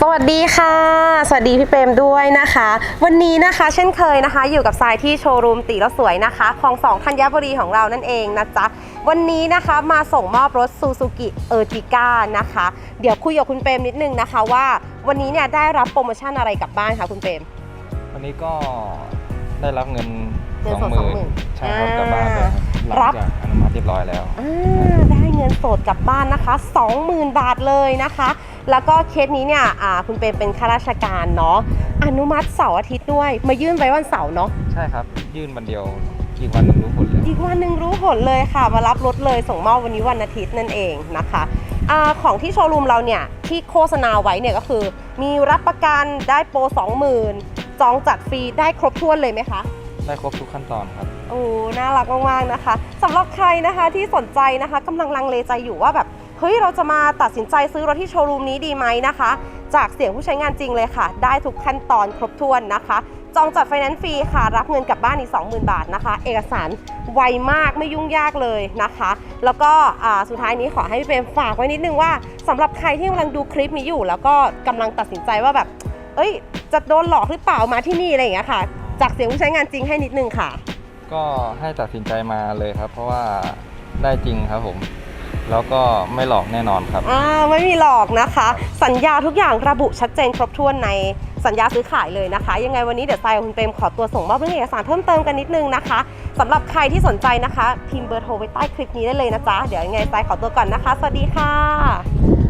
สวัสดีค่ะ สวัสดีพี่เปรมด้วยนะคะ วันนี้นะคะเช่นเคยนะคะ อยู่กับทรายที่โชว์รูมตีแล้วสวยนะคะ ของสองธัญบุรีของเรานั่นเองนะจ๊ะ วันนี้นะคะมาส่งมอบรถซูซูกิเออร์ติก้านะคะ เดี๋ยวคุยกับคุณเปรมนิดนึงนะคะว่าวันนี้เนี่ยได้รับโปรโมชั่นอะไรกลับบ้านคะคุณเปรม วันนี้ก็ได้รับเงินเงินสสอดงหมื่น20,000 ใช่ครับอ่ากลับบ้านเลยครับ หลังรับจากอนุมัติเรียบร้อยแล้ว อ่าได้เงินสดกลับบ้านนะคะ 20,000 บาทเลยนะคะ แล้วก็เคสนี้เนี่ยอ่าคุณเปรมเป็นข้าราชการเนาะอนุมัติเสาร์อาทิตย์ด้วย มายื่นไว้วันเสาร์เนาะใช่ครับ ยื่นวันเดียวอีกวันหนึ่งรู้ผลเลย อีกวันหนึ่งรู้ผลเลยค่ะ มารับรถเลยส่งมอบวันนี้วันอาทิตย์นั่นเองนะคะอาของที่โชว์รูมเราเนี่ยที่โฆษณาไว้เนี่ยก็คือ มีรับประกันได้โปร 20,000 จองจัดฟรีได้ครบถ้วนเลยไหมคะ ได้ครบทุกขั้นตอนครับ โอ้ น่ารักมากๆนะคะสำหรับใครนะคะที่สนใจนะคะกำลังลังเลใจอยู่ว่าแบบเฮ้ยเราจะมาตัดสินใจซื้อรถที่โชว์รูมนี้ดีไหมนะคะ จากเสียงผู้ใช้งานจริงเลยค่ะ ได้ทุกขั้นตอนครบถ้วนนะคะ จองจัดไฟแนนซ์ฟรีค่ะ รับเงินกลับบ้านอีก 20,000 บาทนะคะ เอกสารไวมากไม่ยุ่งยากเลยนะคะ แล้วก็สุดท้ายนี้ขอให้พี่เปรมฝากไว้นิดนึงว่าสำหรับใครที่กำลังดูคลิปนี้อยู่ แล้วก็กำลังตัดสินใจว่าแบบ เอ้ย จะโดนหลอกหรือเปล่ามาที่นี่อะไรอย่างเงี้ยค่ะ จากเสียงผู้ใช้งานจริงให้นิดนึงค่ะ ก็ให้ตัดสินใจมาเลยครับ เพราะว่าได้จริงครับผม แล้วก็ไม่หลอกแน่นอนครับ อ่าไม่มีหลอกนะคะ สัญญาทุกอย่างระบุชัดเจนครบถ้วนในสัญญาซื้อขายเลยนะคะ ยังไงวันนี้เดี๋ยวทรายกับคุณเปรมขอตัวส่งมอบเรื่องเอกสารเพิ่มเติมกันนิดนึงนะคะสำหรับใครที่สนใจนะคะ พิมพ์เบอร์โทรไว้ใต้คลิปนี้ได้เลยนะจ๊ะ เดี๋ยวยังไงทรายขอตัวก่อนนะคะ สวัสดีค่ะ